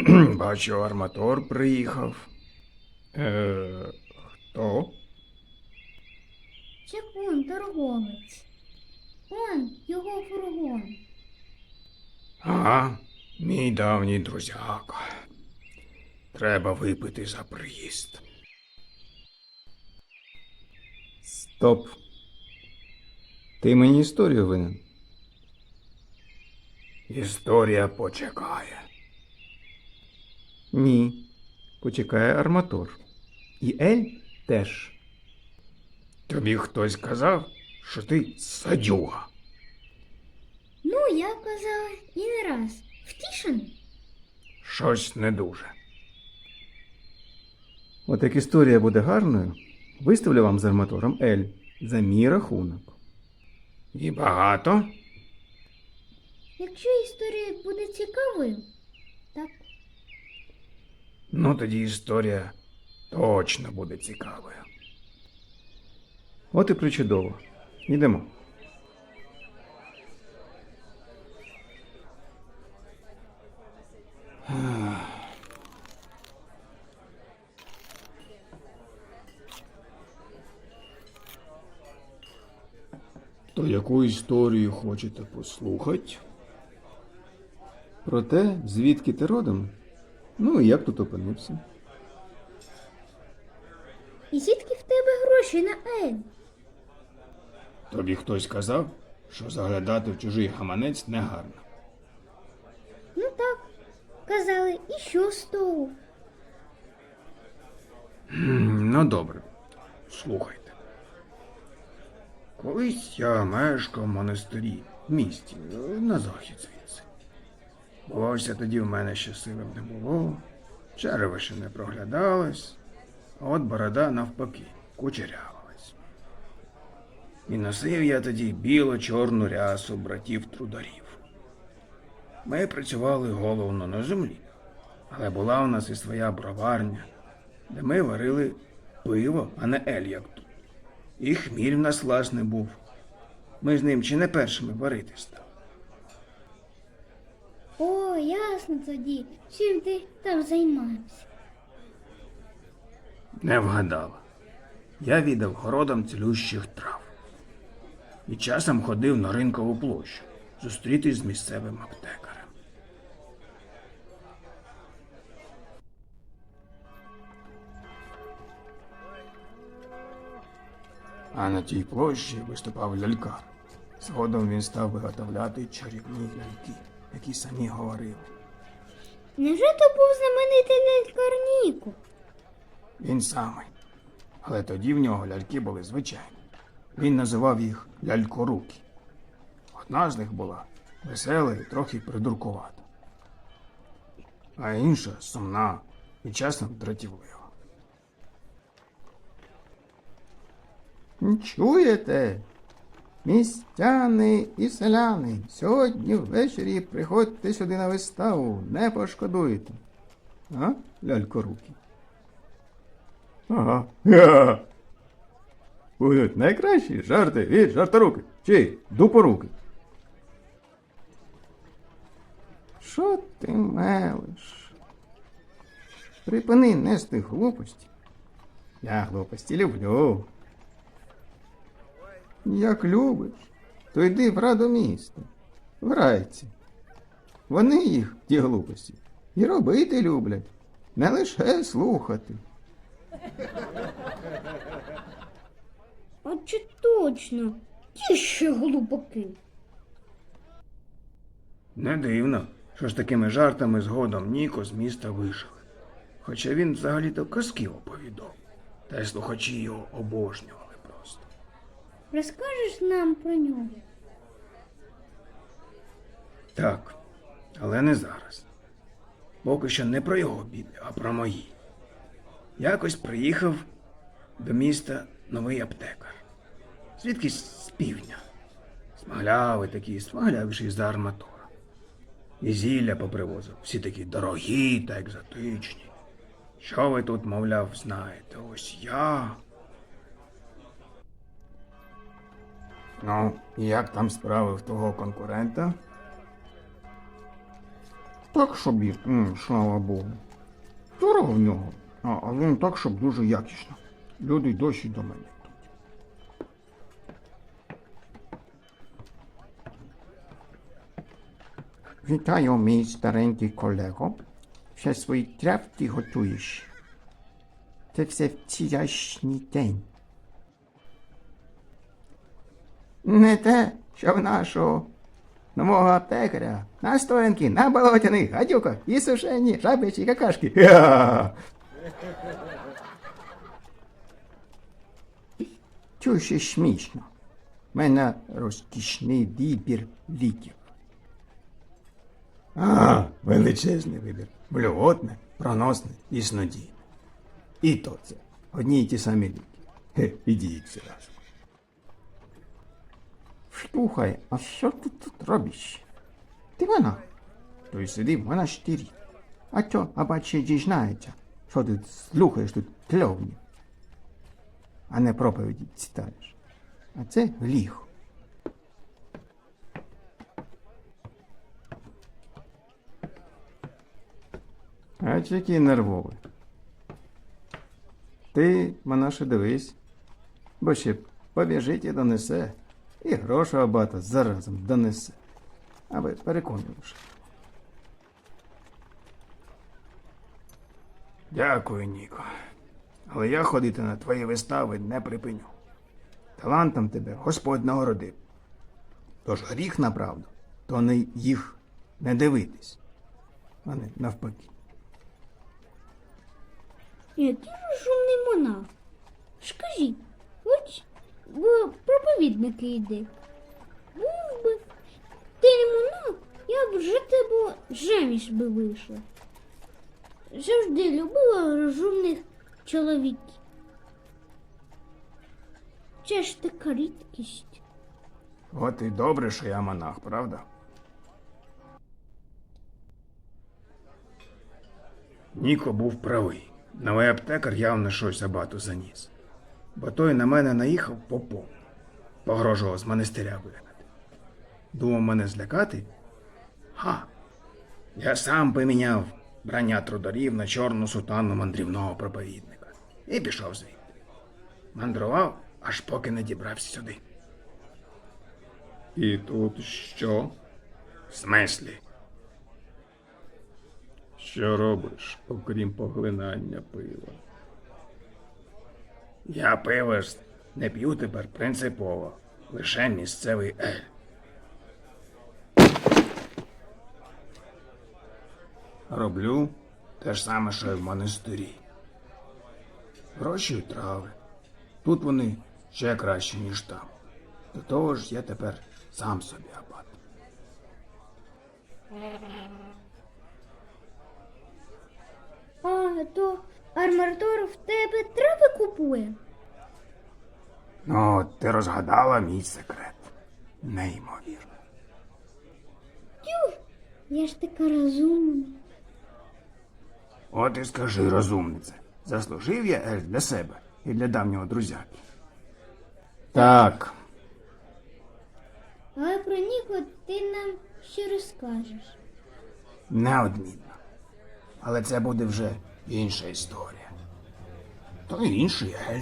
Бачу, арматор приїхав. Е, хто? Чекун, торговець. Он його фургон. Ага, мій давній друзяка. Треба випити за приїзд. Стоп. Ти мені історію винен. Історія почекає. Ні. Почекає арматор. І Ель теж. Тобі хтось казав, що ти садюга. Ну, я казала і не раз. Втішений. Щось не дуже. От як історія буде гарною, виставлю вам з арматором Ель за мій рахунок. І багато? Якщо історія буде цікавою. Ну тоді історія точно буде цікавою. От і причудово. Йдемо. То яку історію хочете послухати? Про те, звідки ти родом? Ну і як тут опинився? І звідки в тебе гроші на Ель? Тобі хтось казав, що заглядати в чужий гаманець негарно. Ну так. Казали, і що з того? Ну, добре, слухайте. Колись я мешкав в монастирі в місті, е, на захід звідси. Волосся тоді в мене ще сивим не було, черевище не проглядалось, а от борода навпаки кучерявилась. І носив я тоді біло-чорну рясу братів трударів. Ми працювали головно на землі, але була у нас і своя броварня, де ми варили пиво, а не ель, як тут. І хміль в нас власне був. Ми з ним чи не першими варити стали. Ясно тоді. Чим ти там займаєшся? Не вгадала. Я віддав городам цілющих трав. І часом ходив на ринкову площу зустрітись з місцевим аптекарем. А на тій площі виступав лялькар. Згодом він став виготовляти чарівні ляльки, які самі говорили. Невже то був знаменитий лялькар Ніко? Він самий. Але тоді в нього ляльки були звичайні. Він називав їх лялькоруки. Одна з них була весела і трохи придуркувата, а інша сумна і часом дратівлива. Чуєте? Містяни і селяни, сьогодні ввечері приходьте сюди на виставу, не пошкодуєте. А, лялькоруки? Ага. Ха. Будуть найкращі жарти від жарторуки чи дупоруки. Що ти мелиш? Припини нести глупості. Я глупості люблю. Як любиш, то йди в раду міста, в райці. Вони їх, ті глупості, і робити люблять, не лише слухати. А чи точно? Ті ще глупаки. Не дивно, що з такими жартами згодом Ніко з міста вижили. Хоча він взагалі-то казки оповідав, та й слухачі його обожнювали просто. Розкажеш нам про нього? Так, але не зараз. Поки що не про його біди, а про мої. Якось приїхав до міста новий аптекар. Звідкись з півдня. Смаглявий такий, смаглявіший за арматура. І зілля попривозив, всі такі дорогі та екзотичні. Що ви тут, мовляв, знаєте? Ось я. Ну, і як там справи в того конкурента? Так собі, м, слава Богу. Дорого в нього, а, але не так, щоб дуже якісно. Люди досі до мене. Вітаю, мій старенький колего. Ще свої тряпки готуєш. Це все в вчорашній день. Не те, що в нашого нового аптекаря на стоянки, на болотяних гадюках і сушені жабичі какашки. Що смішно. В мене розкішний вибір ліків. А, величезний вибір. Блювотне, проносне і снодійне. І то це. Одні й ті самі ліки. Хе, ідіть разом. Слухай, а що ти тут робиш? Ти вона? То й сиди в монастирі. А чо, а бачи, дізнається, що ти слухаєш тут кльовні, а не проповіді читаєш. А це гріх. А який нервовий. Ти, монаше, дивись, бо ще побіжить і донесе, і гроші абата заразом донесе. Аби переконувавши. Дякую, Ніко. Але я ходити на твої вистави не припиню. Талантом тебе Господь нагородив. Тож гріх на правду, то не їх не дивитись, а не навпаки. Який ж шумний монах? Скажіть, хоч в проповідники йде. Був би ти не я б вже тебе жеміш би вийшла. Завжди любила розумних чоловіків. Це ж така рідкість. От і добре, що я монах, правда? Ніко був правий. Новий аптекар явно щось абату заніс. Бо той на мене наїхав по повну. Погрожував з монастиря вигнати. Думав мене злякати? Ха! Я сам поміняв брання трударів на чорну сутану мандрівного проповідника і пішов звідти. Мандрував, аж поки не дібрався сюди. І тут що? В смислі? Що робиш, окрім поглинання пива? Я пиво ж не п'ю тепер принципово, лише місцевий ель. Роблю те ж саме, що й в монастирі. Гроші трави. Тут вони ще краще, ніж там. До того ж, я тепер сам собі абат. А то армартур в тебе трави купує. Ну, ти розгадала мій секрет. Неймовірно. Тю, я ж така розумна. От і скажи, розумнице, заслужив я ель для себе і для давнього друзяки. Так. Але про Ніко ти нам ще розкажеш. Неодмінно. Але це буде вже інша історія. То інший ель.